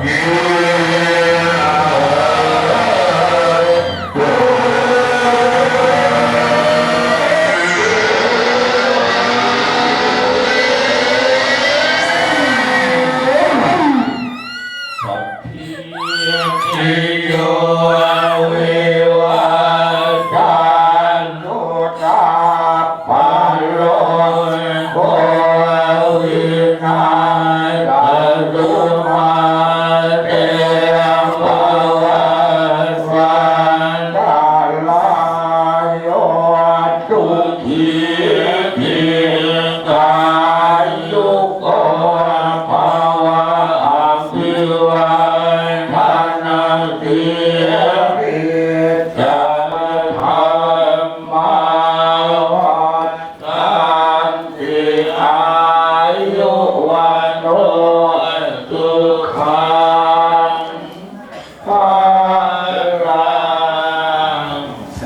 สั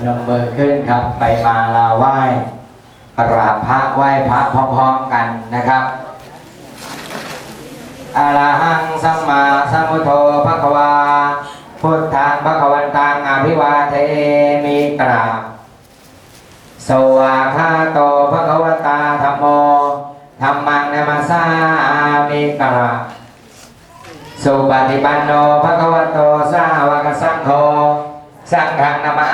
นมมือขึ้นครับ ไปมาลาไหว้กราบพระไหว้พระพร้อมๆกันนะครับอะระหังสัมมาสัมพุทโธภะควาพุทธังภะควันตังอภิวาเทมิกราบสวากาโตภะควตาธัมโมธัมมังนามาสามิกราบสุปฏิปันโนภะคะวะโตสาวกสังโฆสังฆนามา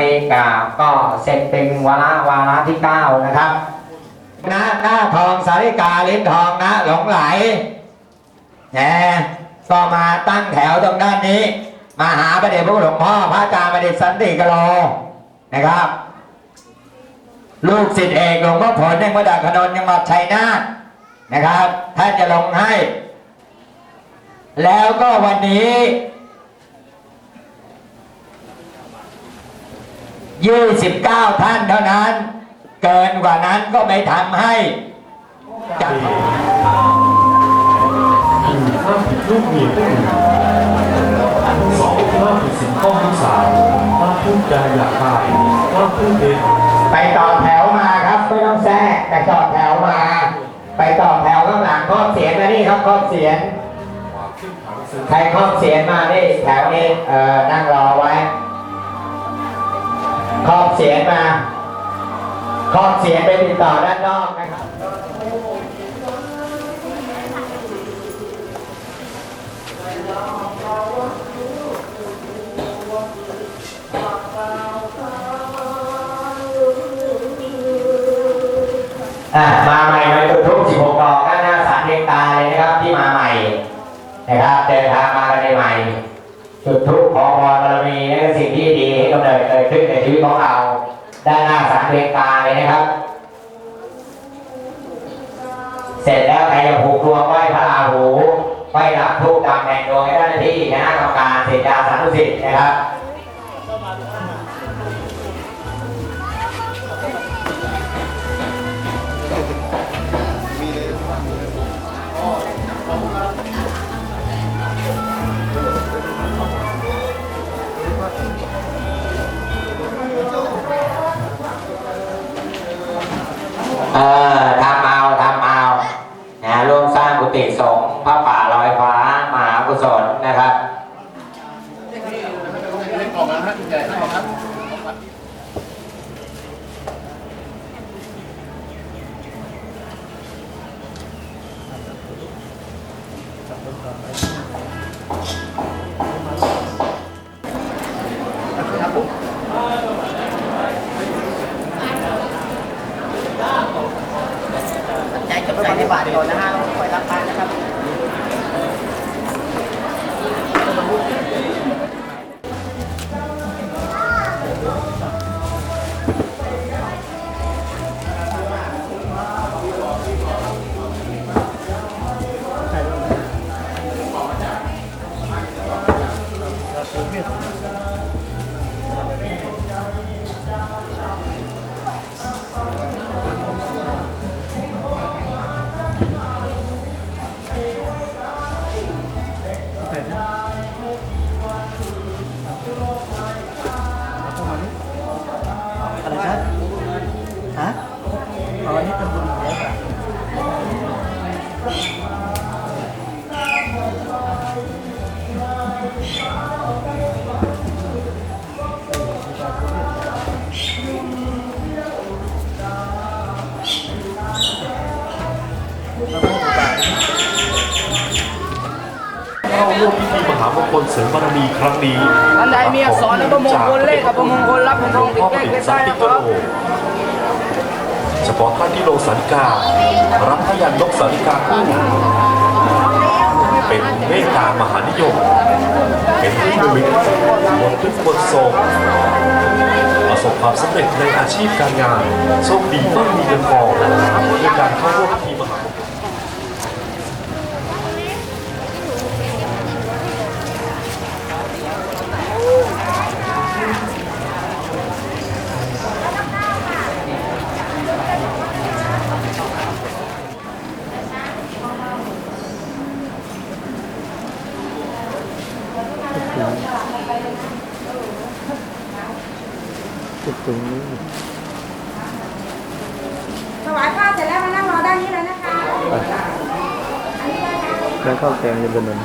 มีกาก็เสร็จเป็นวาระวาระที่เก้านะครับหน้าหน้าทองสาริกาลิ้นทองนะหลงไหลแหมก็มาตั้งแถวตรงด้านนี้ มาหาพระเดชพระหลวงพ่อพระอาจารย์ประดิษฐ์สันติกโลนะครับ ลูกศิษย์เอกหลวงพ่อผลในวัดดาขนนจังหวัดชัยนาทนะครับท่านจะลงให้ แล้วก็วันนี้ 29ท่านเท่านั้น เกินกว่านั้นก็ไม่ทำให้จัดห้าผิดลูกเมียผู้อื่นสองห้าผิดสินข้อที่สามห้าพูดจาหยาบคายห้าพูดเท็จไปต่อแถวมาครับไม่ต้องแทรกแต่ต่อแถวมา ไปต่อแถวข้างหลังครอบเสียงมานี่ครับครอบเสียงความขึ้นใครครอบเสียงมานี่แถวนี้เออนั่งรอไว้ ครอบเสียงมาครอบเสียงไปติดต่อด้านนอกนะครับอะมาใหม่มาจุดทูบ16ดอกด้านหน้าศาลเพียงตาเลยนะครับที่มาใหม่นะครับเดินทางมากันใหม่ จุดทูบขอพรบารมีและสิ่งที่ดีให้กำเนิดเกิดขึ้น เรียงตาเลยนะครับ เสร็จแล้วใครจะผูกดวงไหว้พระราหูไหว้หลักทูบตามแห่งดวงให้เจ้าหน้าที่คณะกรรมการเสร็จยาสาธุสิทธิ์นะครับ เออทำเอาทำเอานะร่วมสร้างกุฏิสงฆ์พระป่าลอยฟ้า มหากุศลนะครับ ลเสริมบารมีครั้งนี้อันใดมีอักษรและประมงคลเลขกับประมงคลรับของทองติดแก้เคล็ดได้นะครับเฉพาะท่านที่ลงสาริกา รับพยันนกสาริกาคู่เป็นเมตตามหานิยม เป็นที่ระลึกบนทุกบทโศกประสบความสำเร็จในอาชีพการงานโชคดีมั่งมีเงินทองด้วยการเข้าร่วมพิธีม ถวายผ้าเสร็จแล้วมานั่งรอด้านนี้เลยนะคะแล้วข้าวแกงจะเป็นแบบไหน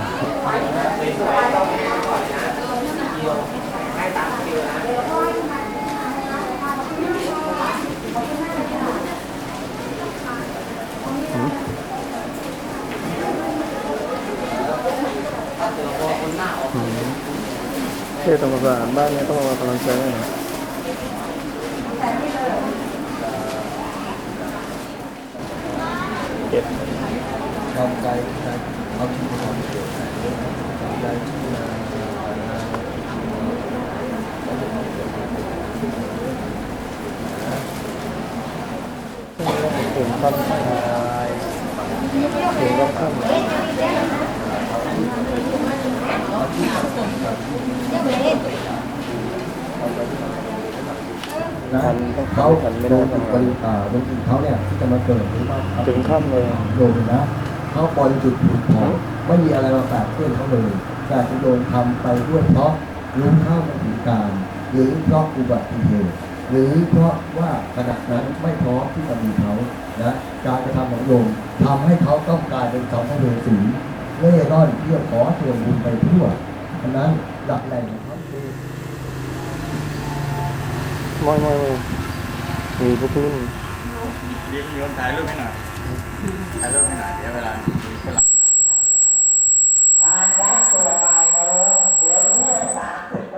เทศต้องมาสะอาดบ้านเนี่ยต้องมากำลังใจให้หน่อ เก็บทำใจเอาที่ทำเกี่ยวกับใจที่นาถึงต้นชายถึงก็ข้าม ทันต้องเขาทันไม่ได้ต้องบริอ่าบริสุทธิ์เขาเนี่ยที่จะมาเกิดหรือว่าถึงข้ามเลยโยมนะเขาบริสุทธิ์ผุดผ่องไม่มีอะไรมาแปดเปื้อนเขาเลยแต่จะโดนทำไปด้วยเพราะรู้เท่าไม่ถึงการ หรือเพราะอุบัติเหตุหรือเพราะว่าขณะนั้นไม่พร้อมที่จะมีเขานะการกระทำของโยมทำให้เขาต้องกลายเป็นสองพระเวสีเล่ร่อนเที่ยวขอส่วนบุญไปทั่วฉะนั้นหลักแหล่งของเขาคือ มอยม่ไม่มีพวกรุ่นเรียกมีคนถ่ายรูปให้หน่อยถ่ายรูปให้หน่อยเดี๋ยวเวลาฝรั่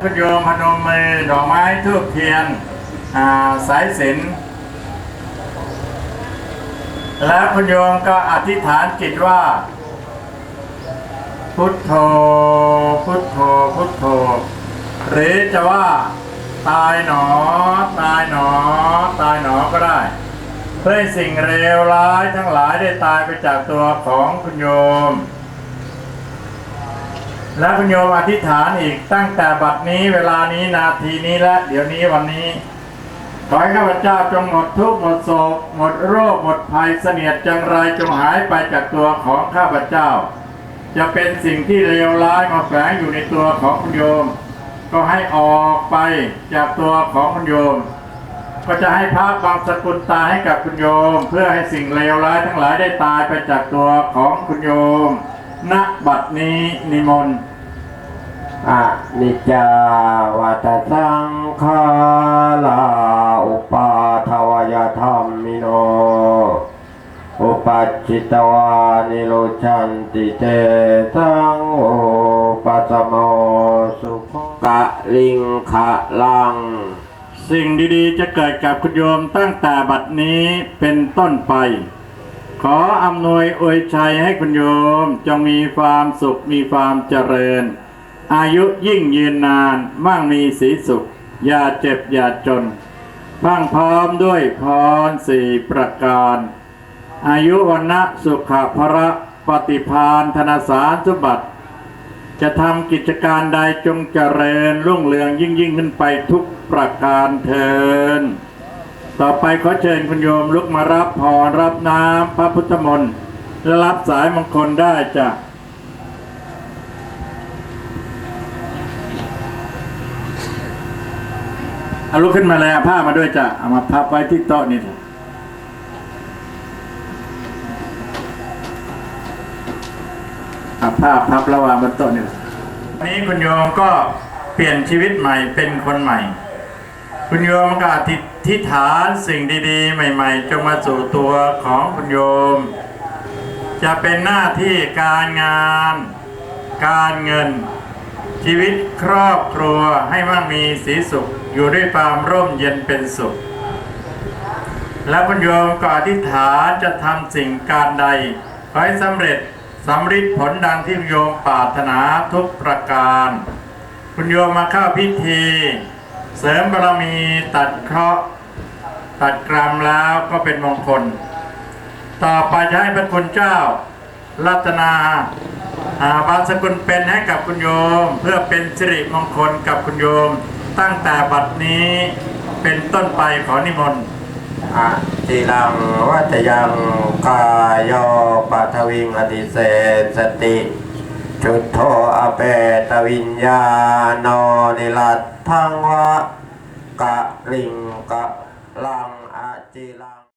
พุทโยมพนมมือดอกไม้ทูบเทียนสายศินและพุทโยมก็อธิษฐานจิตว่า พุทโธพุทโธพุทโธ หรือจะว่า ตายหนอ ตายหนอ ตายหนอก็ได้ เพื่อสิ่งเลวร้ายทั้งหลายได้ตายไปจากตัวของคุณโยม และคุณโยมอธิษฐานอีกตั้งแต่บัดนี้เวลานี้นาทีนี้และ เดี๋ยวนี้วันนี้ขอให้ข้าพเจ้าจงหมดทุกข์หมดโศกหมดโรคหมดภัยเสนียดจังไรจงหายไปจากตัวของข้าพเจ้า จะเป็นสิ่งที่เลวร้ายมาแฝงอยู่ในตัวของคุณโยม ก็ให้ออกไปจากตัวของคุณโยม ก็จะให้พระบางสกุลตาให้กับคุณโยม เพื่อให้สิ่งเลวร้ายทั้งหลายได้ตายไปจากตัวของคุณโยม ณ บัดนี้นิมนต์อะนิจาวัตสังขาราอุปาทวยธรรมิโน อุปัจจิตวานิโรชันติเตสังโอปัสสโมสุข กะลิงขะลัง สิ่งดีๆ จะเกิดกับคุณโยมตั้งแต่บัดนี้เป็นต้นไป ขออำนวยอวยชัยให้คุณโยมจงมีความสุขมีความเจริญ อายุยิ่งยืนนานมั่งมีสีสุข อย่าเจ็บอย่าจนพังพร้อมด้วยพรสี่ประการ อายุวันนะสุขภระปฏิพานธนสารสมบัติ จะทำกิจการใดจงเจริญรุ่งเรืองยิ่งยิ่งขึ้นไปทุกประการเทิน ต่อไปขอเชิญคุณโยมลุกมารับพรรับน้ำพระพุทธมนต์และรับสายมงคลได้จ้ะเอาลุกขึ้นมาเลยเอาผ้ามาด้วยจ้ะเอามาพับไว้ที่โต๊ะนี่จ้ะ อาผ้าพับระหว่างบนโต๊ะนี่นนี้คุณโยมก็เปลี่ยนชีวิตใหม่เป็นคนใหม่ คุณโยมก็อธิษฐานสิ่งดีๆ ใหม่ ๆ จงมาสู่ตัวของคุณโยม จะเป็นหน้าที่การงาน การเงิน ชีวิตครอบครัวให้มั่งมีสีสุข อยู่ด้วยความร่มเย็นเป็นสุข และคุณโยมก็อธิษฐานจะทำสิ่งการใดขอให้สำเร็จ สำฤทธิ์ผลดังที่โยมปรารถนาทุกประการ คุณโยมมาเข้าพิธี เสริมบารมีตัดเคราะห์ตัดกรรมแล้วก็เป็นมงคล ต่อไปจะให้พระคุณเจ้า รัตนาอาบาสกุลเป็นให้กับคุณโยม เพื่อเป็นสิริมงคลกับคุณโยม ตั้งแต่บัดนี้เป็นต้นไปขอนิมนต์ ติลังวัตยังกายโยปัทวิงอติเสสติจุดโทอเปตวิญญาโนนิลัตทังวะกะลิงกะลังอะจิลัง